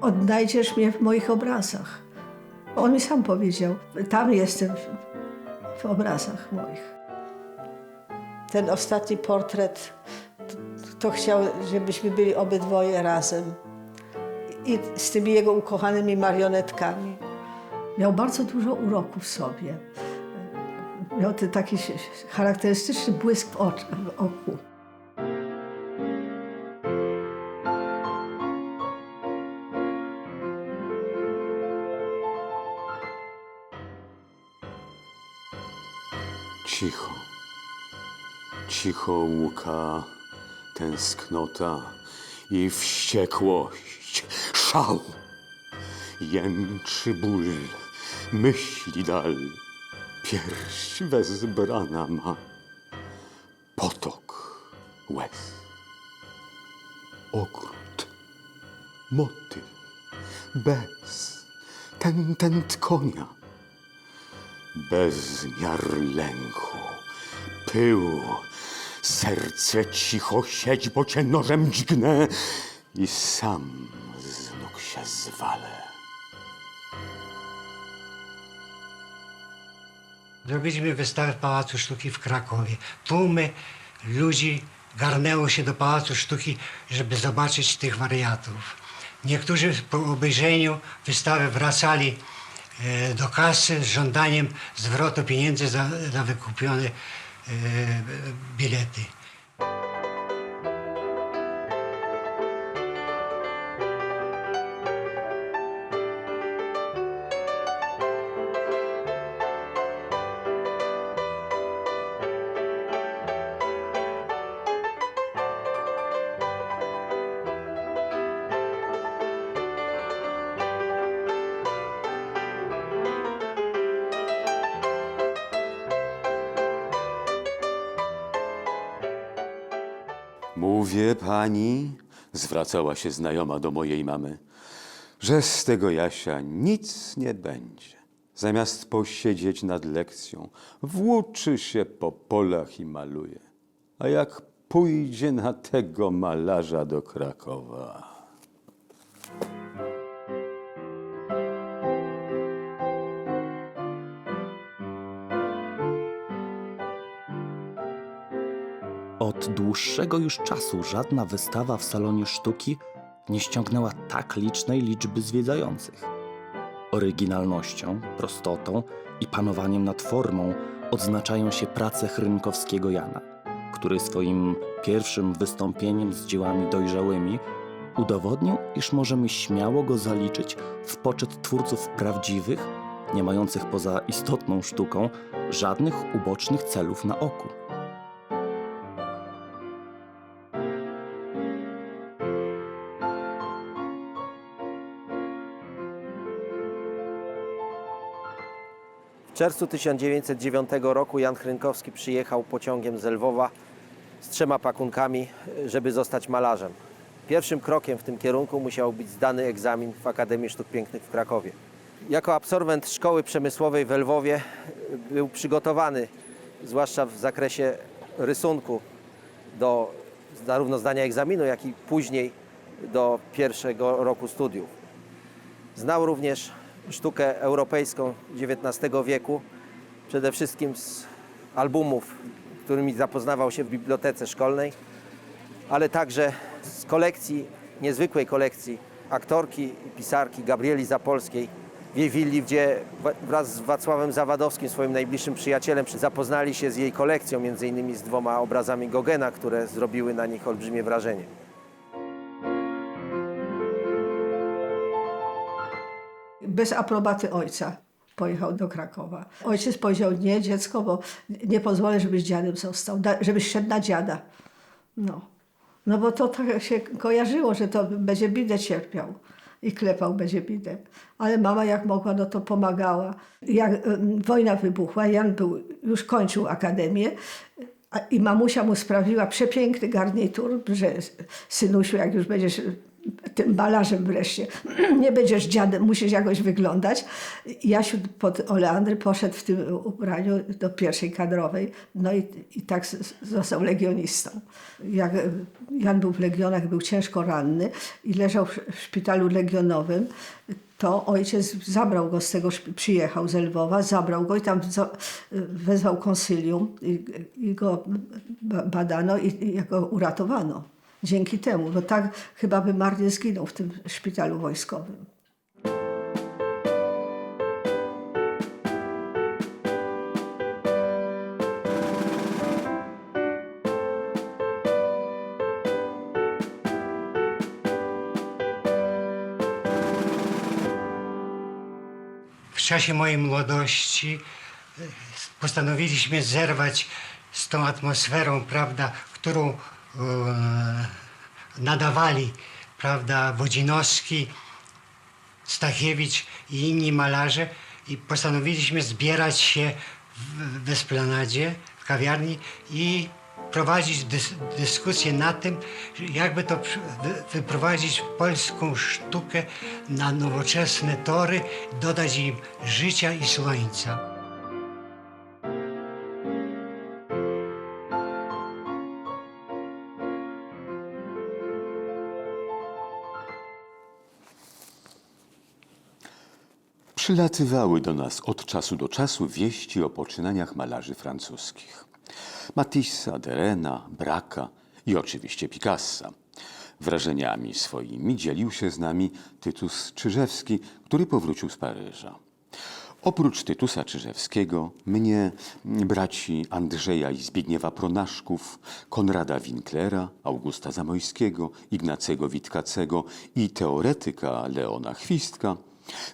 odnajdziesz mnie w moich obrazach. On mi sam powiedział, tam jestem w, w obrazach moich. Ten ostatni portret, to, to chciał, żebyśmy byli obydwoje razem. I z tymi jego ukochanymi marionetkami. Miał bardzo dużo uroku w sobie. Miał ten taki charakterystyczny błysk w, ocz, w oku. Cicho łuka tęsknota i wściekłość, szał. Jęczy ból, myśli dal, pierś wezbrana ma. Potok łez. Ogród, motyl, bez, ten, tent konia bezmiar lęku, pyłu. Serce cicho siedź, bo cię nożem dźgnę i sam z nóg się zwalę. Zrobiliśmy wystawę w Pałacu Sztuki w Krakowie. Tłumy ludzi garnęło się do Pałacu Sztuki, żeby zobaczyć tych wariatów. Niektórzy po obejrzeniu wystawy wracali e, do kasy z żądaniem zwrotu pieniędzy za, za wykupione e, bilety. Pani, zwracała się znajoma do mojej mamy, że z tego Jasia nic nie będzie. Zamiast posiedzieć nad lekcją, włóczy się po polach i maluje. A jak pójdzie na tego malarza do Krakowa. Od dłuższego już czasu żadna wystawa w salonie sztuki nie ściągnęła tak licznej liczby zwiedzających. Oryginalnością, prostotą i panowaniem nad formą odznaczają się prace Chrynkowskiego Jana, który swoim pierwszym wystąpieniem z dziełami dojrzałymi udowodnił, iż możemy śmiało go zaliczyć w poczet twórców prawdziwych, nie mających poza istotną sztuką żadnych ubocznych celów na oku. Czerwcu 1909 roku Jan Chrynkowski przyjechał pociągiem z Lwowa z trzema pakunkami, żeby zostać malarzem. Pierwszym krokiem w tym kierunku musiał być zdany egzamin w Akademii Sztuk Pięknych w Krakowie. Jako absolwent szkoły przemysłowej w Lwowie był przygotowany, zwłaszcza w zakresie rysunku, do zarówno zdania egzaminu, jak i później do pierwszego roku studiów. Znał również sztukę europejską XIX wieku, przede wszystkim z albumów, którymi zapoznawał się w bibliotece szkolnej, ale także z kolekcji, niezwykłej kolekcji aktorki i pisarki Gabrieli Zapolskiej w jej willi, gdzie wraz z Wacławem Zawadowskim, swoim najbliższym przyjacielem, zapoznali się z jej kolekcją, między innymi z dwoma obrazami Gogena, które zrobiły na nich olbrzymie wrażenie. Bez aprobaty ojca pojechał do Krakowa. Ojciec powiedział, nie dziecko, bo nie pozwolę, żebyś dziadem został, żebyś szedł na dziada. No. no bo to tak się kojarzyło, że to będzie bidę cierpiał i klepał będzie bidę. Ale mama jak mogła, no to pomagała. Jak em, wojna wybuchła, Jan był, już kończył akademię i mamusia mu sprawiła przepiękny garnitur, że synusiu, jak już będziesz tym malarzem wreszcie. Nie będziesz dziadem, musisz jakoś wyglądać. Jasiu pod Oleandry poszedł w tym ubraniu do pierwszej kadrowej, no i, i tak został legionistą. Jak Jan był w legionach, był ciężko ranny i leżał w szpitalu legionowym, to ojciec zabrał go z tego, przyjechał z Lwowa, zabrał go i tam wezwał konsylium i, i go ba- badano i, i go uratowano. Dzięki temu, bo tak chyba by marnie zginął w tym szpitalu wojskowym. W czasie mojej młodości e, postanowiliśmy zerwać z tą atmosferą, prawda, którą nadawali, prawda, Wodzinowski, Stachiewicz i inni malarze i postanowiliśmy zbierać się w, Esplanadzie, w kawiarni i prowadzić dys, dyskusję na tym, jakby to wyprowadzić polską sztukę na nowoczesne tory, dodać im życia i słońca. Przylatywały do nas od czasu do czasu wieści o poczynaniach malarzy francuskich. Matissa, Derena, Braka i oczywiście Picassa. Wrażeniami swoimi dzielił się z nami Tytus Czyżewski, który powrócił z Paryża. Oprócz Tytusa Czyżewskiego, mnie, braci Andrzeja i Zbigniewa Pronaszków, Konrada Winklera, Augusta Zamojskiego, Ignacego Witkacego i teoretyka Leona Chwistka,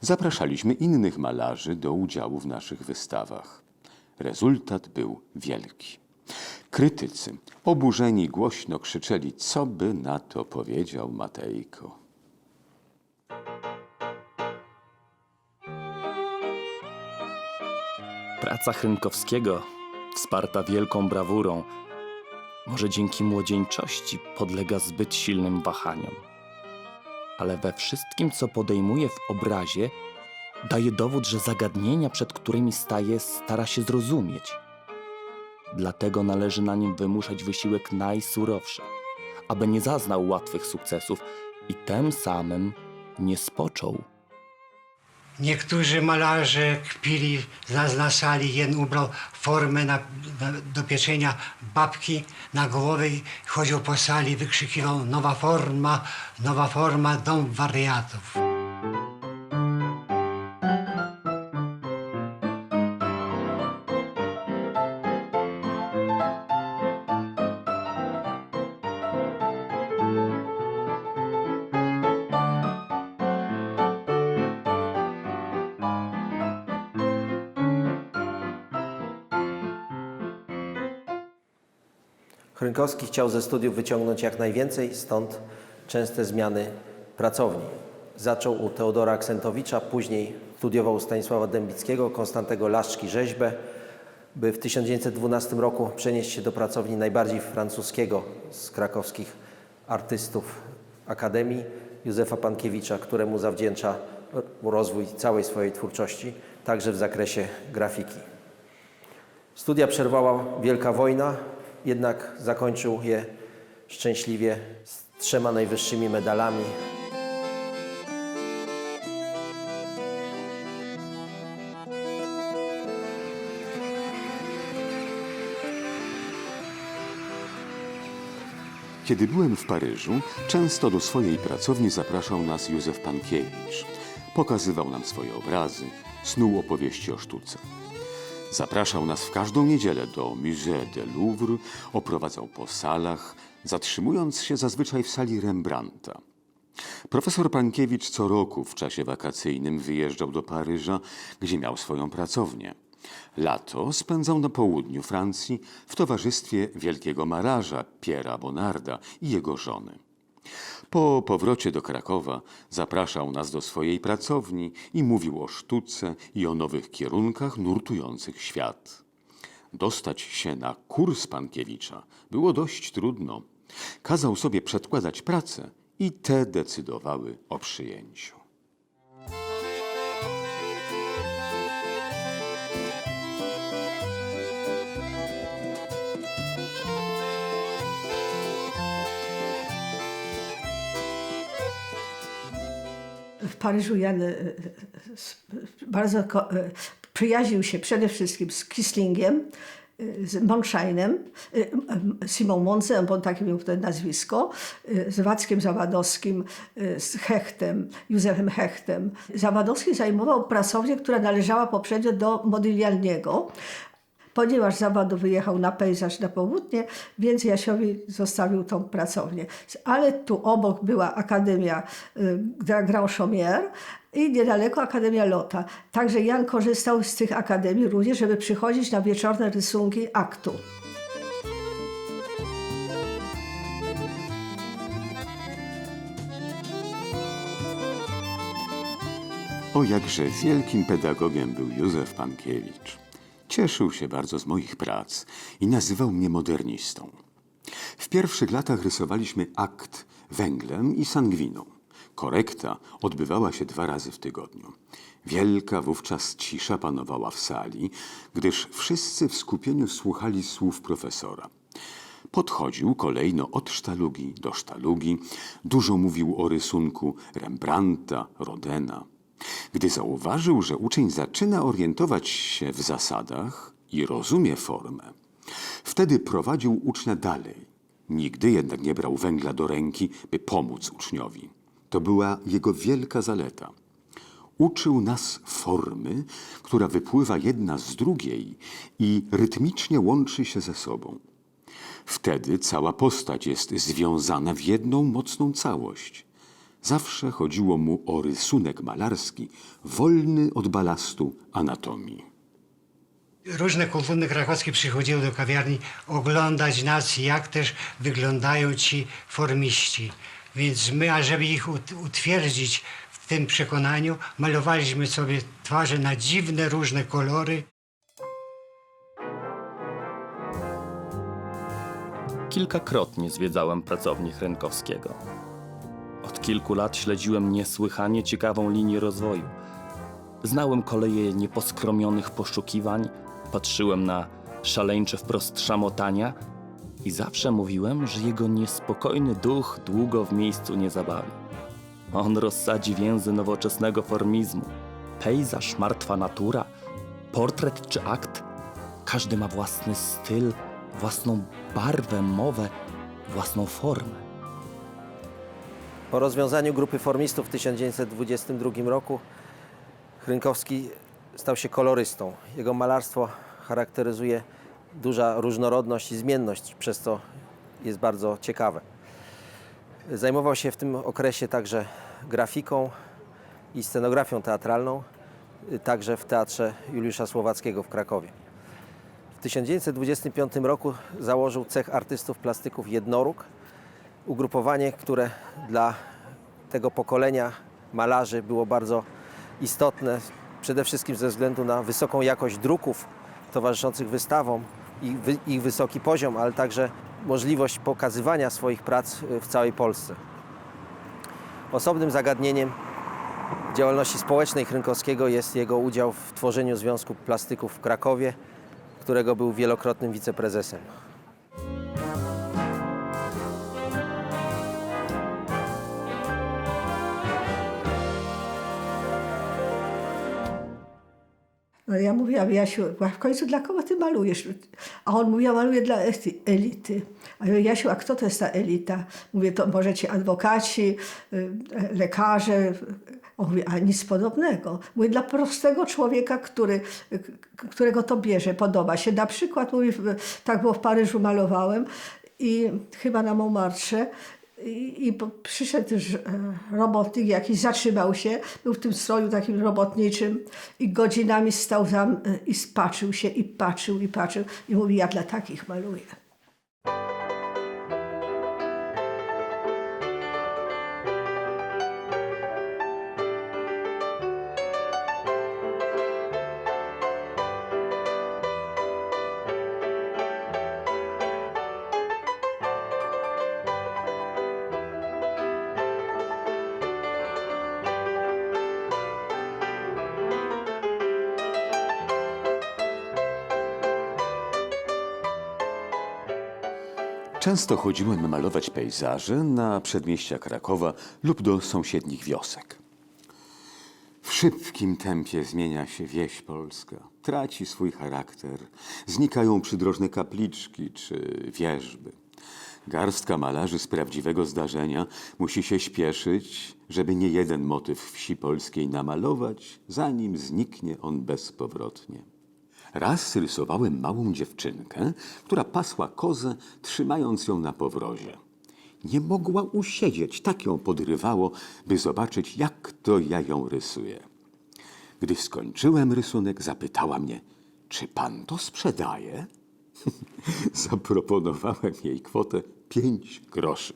zapraszaliśmy innych malarzy do udziału w naszych wystawach. Rezultat był wielki. Krytycy, oburzeni, głośno krzyczeli, co by na to powiedział Matejko. Praca Chrynkowskiego, wsparta wielką brawurą, może dzięki młodzieńczości podlega zbyt silnym wahaniom. Ale we wszystkim, co podejmuje w obrazie, daje dowód, że zagadnienia, przed którymi staje, stara się zrozumieć. Dlatego należy na nim wymuszać wysiłek najsurowszy, aby nie zaznał łatwych sukcesów i tym samym nie spoczął. Niektórzy malarze kpili nas na sali. Jeden ubrał formę na, na, do pieczenia babki na głowę i chodził po sali, wykrzykiwał nowa forma, nowa forma, dom wariatów. Chrynkowski chciał ze studiów wyciągnąć jak najwięcej, stąd częste zmiany pracowni. Zaczął u Teodora Aksentowicza, później studiował u Stanisława Dębickiego, Konstantego Laszczki rzeźbę, by w 1912 roku przenieść się do pracowni najbardziej francuskiego z krakowskich artystów Akademii, Józefa Pankiewicza, któremu zawdzięcza rozwój całej swojej twórczości, także w zakresie grafiki. Studia przerwała Wielka Wojna, jednak zakończył je szczęśliwie z trzema najwyższymi medalami. Kiedy byłem w Paryżu, często do swojej pracowni zapraszał nas Józef Pankiewicz. Pokazywał nam swoje obrazy, snuł opowieści o sztuce. Zapraszał nas w każdą niedzielę do Musée de Louvre, oprowadzał po salach, zatrzymując się zazwyczaj w sali Rembrandta. Profesor Pankiewicz co roku w czasie wakacyjnym wyjeżdżał do Paryża, gdzie miał swoją pracownię. Lato spędzał na południu Francji w towarzystwie wielkiego malarza Piera Bonarda i jego żony. Po powrocie do Krakowa zapraszał nas do swojej pracowni i mówił o sztuce i o nowych kierunkach nurtujących świat. Dostać się na kurs Pankiewicza było dość trudno. Kazał sobie przedkładać pracę i te decydowały o przyjęciu. W Paryżu Jan e, e, s- bardzo e, przyjaźnił się przede wszystkim z Kislingiem, e, z Monscheinem, e, m- Simon Monzem, bo on takie miał wtedy nazwisko, e, z Wackiem Zawadowskim, e, z Hechtem, Józefem Hechtem. Zawadowski zajmował pracownię, która należała poprzednio do Modiglianiego, Ponieważ Zawadu wyjechał na pejzaż na południe, więc Jasiowi zostawił tą pracownię. Ale tu obok była Akademia y, Grand Chaumière i niedaleko Akademia Lota. Także Jan korzystał z tych akademii również, żeby przychodzić na wieczorne rysunki aktu. O jakże wielkim pedagogiem był Józef Pankiewicz. Cieszył się bardzo z moich prac i nazywał mnie modernistą. W pierwszych latach rysowaliśmy akt węglem i sangwiną. Korekta odbywała się dwa razy w tygodniu. Wielka wówczas cisza panowała w sali, gdyż wszyscy w skupieniu słuchali słów profesora. Podchodził kolejno od sztalugi do sztalugi, dużo mówił o rysunku Rembrandta, Rodena. Gdy zauważył, że uczeń zaczyna orientować się w zasadach i rozumie formę, wtedy prowadził ucznia dalej. Nigdy jednak nie brał węgla do ręki, by pomóc uczniowi. To była jego wielka zaleta. Uczył nas formy, która wypływa jedna z drugiej i rytmicznie łączy się ze sobą. Wtedy cała postać jest związana w jedną mocną całość. Zawsze chodziło mu o rysunek malarski, wolny od balastu anatomii. Różne kultury krakowskie przychodziły do kawiarni oglądać nas, jak też wyglądają ci formiści. Więc my, ażeby ich ut- utwierdzić w tym przekonaniu, malowaliśmy sobie twarze na dziwne, różne kolory. Kilkakrotnie zwiedzałem pracownię Rynkowskiego. Kilku lat śledziłem niesłychanie ciekawą linię rozwoju. Znałem koleje nieposkromionych poszukiwań, patrzyłem na szaleńcze wprost szamotania i zawsze mówiłem, że jego niespokojny duch długo w miejscu nie zabawi. On rozsadzi więzy nowoczesnego formizmu. Pejzaż, martwa natura, portret czy akt każdy ma własny styl, własną barwę, mowę, własną formę. Po rozwiązaniu grupy formistów w 1922 roku Chrynkowski stał się kolorystą. Jego malarstwo charakteryzuje duża różnorodność i zmienność, przez co jest bardzo ciekawe. Zajmował się w tym okresie także grafiką i scenografią teatralną, także w Teatrze Juliusza Słowackiego w Krakowie. W 1925 roku założył cech artystów plastyków Jednoróg, ugrupowanie, które dla tego pokolenia malarzy było bardzo istotne, przede wszystkim ze względu na wysoką jakość druków towarzyszących wystawom i ich wysoki poziom, ale także możliwość pokazywania swoich prac y, w całej Polsce. Osobnym zagadnieniem działalności społecznej Chrynkowskiego jest jego udział w tworzeniu Związku Plastyków w Krakowie, którego był wielokrotnym wiceprezesem. Ja mówiłam, Jasiu, a w końcu dla kogo ty malujesz? A on mówi, ja maluję dla elity. A ja mówię, Jasiu, a kto to jest ta elita? Mówię, to może ci adwokaci, y, lekarze. On mówi, a nic podobnego. Mówię, dla prostego człowieka, który, którego to bierze, podoba się. Na przykład, mówi, tak było w Paryżu malowałem i chyba na Montmartre i, i przyszedł już, e, robotnik jakiś, zatrzymał się, był w tym stroju takim robotniczym i godzinami stał tam e, i patrzył się, i patrzył, i patrzył. I mówi, ja dla takich maluję. Często chodziłem malować pejzaże na przedmieścia Krakowa lub do sąsiednich wiosek. W szybkim tempie zmienia się wieś polska, traci swój charakter, znikają przydrożne kapliczki czy wieżby. Garstka malarzy z prawdziwego zdarzenia musi się śpieszyć, żeby nie jeden motyw wsi polskiej namalować, zanim zniknie on bezpowrotnie. Raz rysowałem małą dziewczynkę, która pasła kozę, trzymając ją na powrozie. Nie mogła usiedzieć, tak ją podrywało, by zobaczyć, jak to ja ją rysuję. Gdy skończyłem rysunek, zapytała mnie, czy pan to sprzedaje? Zaproponowałem jej kwotę pięć groszy.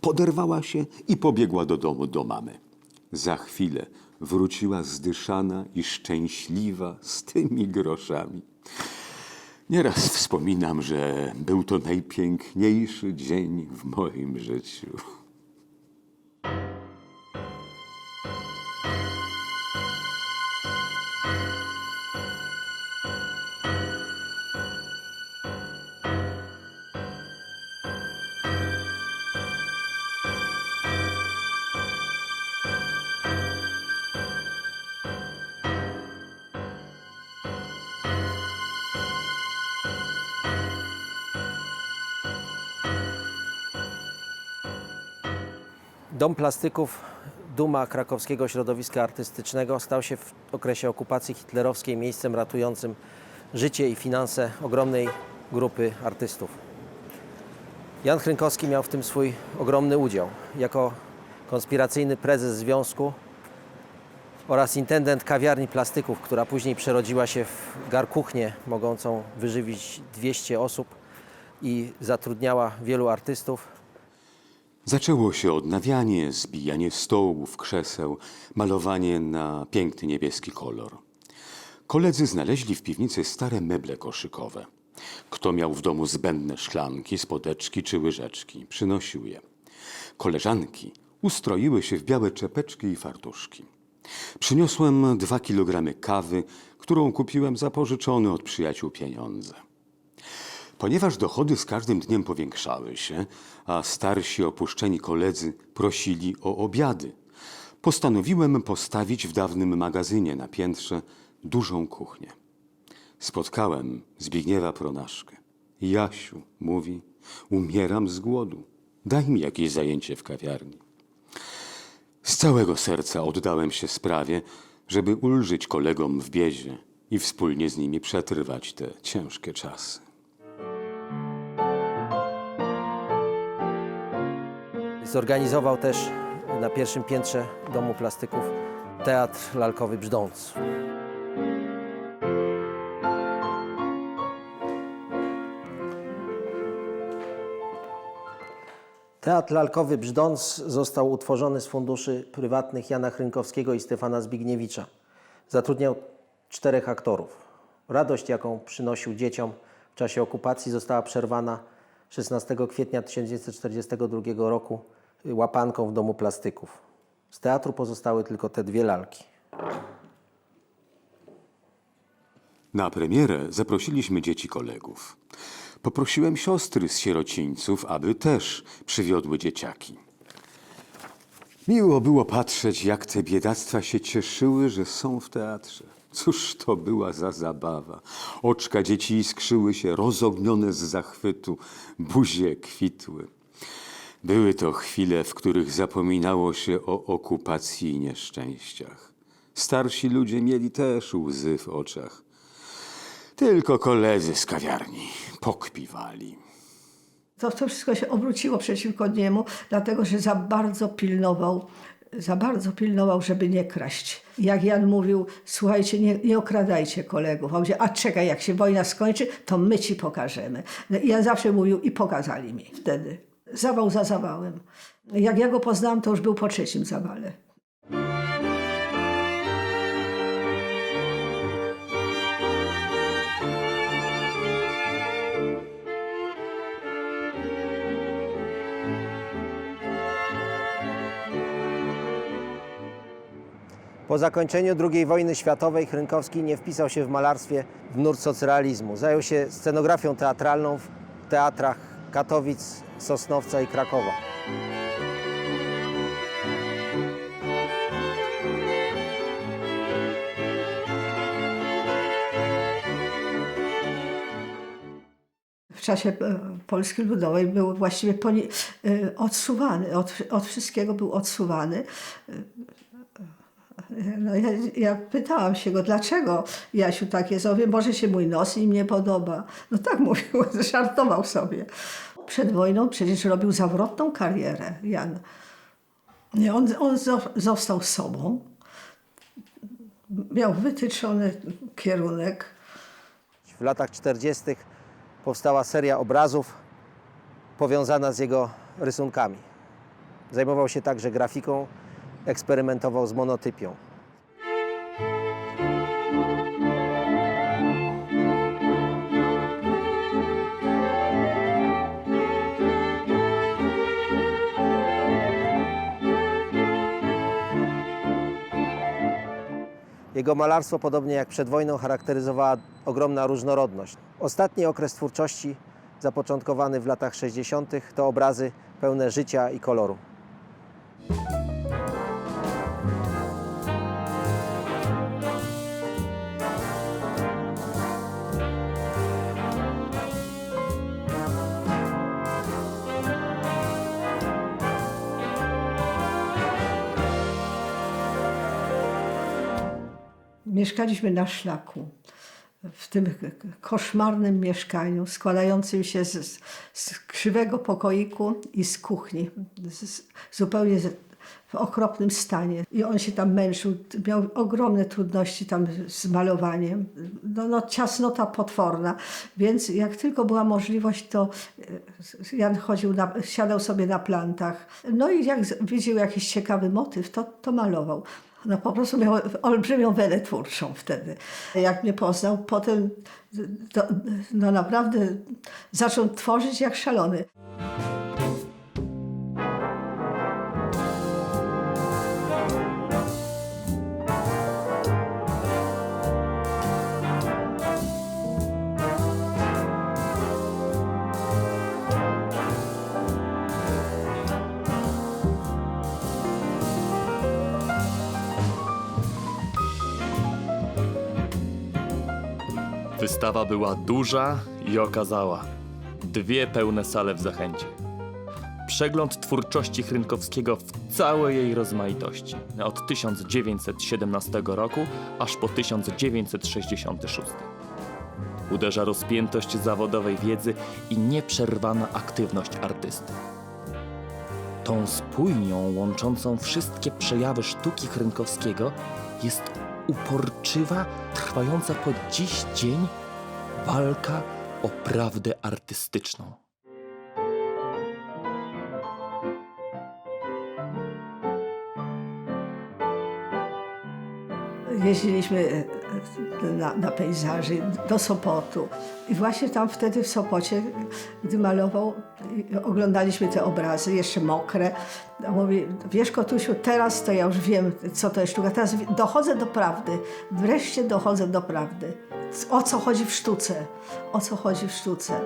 Poderwała się i pobiegła do domu do mamy. Za chwilę wróciła zdyszana i szczęśliwa z tymi groszami. Nieraz wspominam, że był to najpiękniejszy dzień w moim życiu. Dom Plastyków, duma krakowskiego środowiska artystycznego, stał się w okresie okupacji hitlerowskiej miejscem ratującym życie i finanse ogromnej grupy artystów. Jan Chrynkowski miał w tym swój ogromny udział. Jako konspiracyjny prezes związku oraz intendent kawiarni plastyków, która później przerodziła się w garkuchnię mogącą wyżywić 200 osób i zatrudniała wielu artystów, Zaczęło się odnawianie, zbijanie stołów, krzeseł, malowanie na piękny niebieski kolor. Koledzy znaleźli w piwnicy stare meble koszykowe. Kto miał w domu zbędne szklanki, spodeczki czy łyżeczki, przynosił je. Koleżanki ustroiły się w białe czepeczki i fartuszki. Przyniosłem dwa kilogramy kawy, którą kupiłem za pożyczone od przyjaciół pieniądze. Ponieważ dochody z każdym dniem powiększały się, a starsi opuszczeni koledzy prosili o obiady, postanowiłem postawić w dawnym magazynie na piętrze dużą kuchnię. Spotkałem Zbigniewa Pronaszkę. Jasiu, mówi, umieram z głodu. Daj mi jakieś zajęcie w kawiarni. Z całego serca oddałem się sprawie, żeby ulżyć kolegom w biedzie i wspólnie z nimi przetrwać te ciężkie czasy. Zorganizował też na pierwszym piętrze Domu Plastyków Teatr Lalkowy Brzdąc. Teatr Lalkowy Brzdąc został utworzony z funduszy prywatnych Jana Chrynkowskiego i Stefana Zbigniewicza. Zatrudniał czterech aktorów. Radość, jaką przynosił dzieciom w czasie okupacji, została przerwana 16 kwietnia 1942 roku łapanką w Domu Plastyków. Z teatru pozostały tylko te dwie lalki. Na premierę zaprosiliśmy dzieci kolegów. Poprosiłem siostry z sierocińców, aby też przywiodły dzieciaki. Miło było patrzeć, jak te biedactwa się cieszyły, że są w teatrze. Cóż to była za zabawa. Oczka dzieci iskrzyły się, rozognione z zachwytu, buzie kwitły. Były to chwile, w których zapominało się o okupacji i nieszczęściach. Starsi ludzie mieli też łzy w oczach. Tylko koledzy z kawiarni pokpiwali. To, to wszystko się obróciło przeciwko niemu, dlatego że za bardzo pilnował, za bardzo pilnował, żeby nie kraść. Jak Jan mówił, słuchajcie, nie, nie okradajcie kolegów. A czekaj, jak się wojna skończy, to my ci pokażemy. No I Jan zawsze mówił i pokazali mi wtedy. Zawał za zawałem. Jak ja go poznałam, to już był po trzecim zawale. Po zakończeniu II wojny światowej Chrynkowski nie wpisał się w malarstwie w nurt socrealizmu. Zajął się scenografią teatralną w teatrach Katowic, Sosnowca i Krakowa. w czasie e, Polski Ludowej był właściwie e, odsuwany, od, od wszystkiego był odsuwany. E, No ja, ja pytałam się go, dlaczego Jasiu tak jest? On może się mój nos im nie podoba. No tak mówił, żartował sobie. Przed wojną przecież robił zawrotną karierę, Jan. Nie, On, on zo- został sobą. Miał wytyczony kierunek. W latach 40. powstała seria obrazów powiązana z jego rysunkami. Zajmował się także grafiką, eksperymentował z monotypią. Jego malarstwo, podobnie jak przed wojną, charakteryzowała ogromna różnorodność. Ostatni okres twórczości, zapoczątkowany w latach 60., to obrazy pełne życia i koloru. Mieszkaliśmy na szlaku, w tym koszmarnym mieszkaniu, składającym się z, z krzywego pokoiku i z kuchni, z, zupełnie w okropnym stanie. I on się tam męczył, miał ogromne trudności tam z malowaniem. No, no ciasnota potworna, więc jak tylko była możliwość, to e, Jan chodził, na, siadał sobie na plantach. No i jak widział jakiś ciekawy motyw, to, to malował. No po prostu miał olbrzymią wenę twórczą wtedy. Jak mnie poznał, potem to, no naprawdę zaczął tworzyć jak szalony. Wystawa była duża i okazała. Dwie pełne sale w Zachęcie. Przegląd twórczości Chrynkowskiego w całej jej rozmaitości. Od 1917 roku aż po 1966. Uderza rozpiętość zawodowej wiedzy i nieprzerwana aktywność artysty. Tą spójnią łączącą wszystkie przejawy sztuki Chrynkowskiego jest uporczywa, trwająca po dziś dzień walka o prawdę artystyczną. Jeździliśmy e, na, na pejzaży do Sopotu. I właśnie tam wtedy w Sopocie, gdy malował, oglądaliśmy te obrazy, jeszcze mokre. A mówi, wiesz Kotusiu, teraz to ja już wiem, co to jest sztuka. Teraz dochodzę do prawdy. Wreszcie dochodzę do prawdy. O co chodzi w sztuce? O co chodzi w sztuce?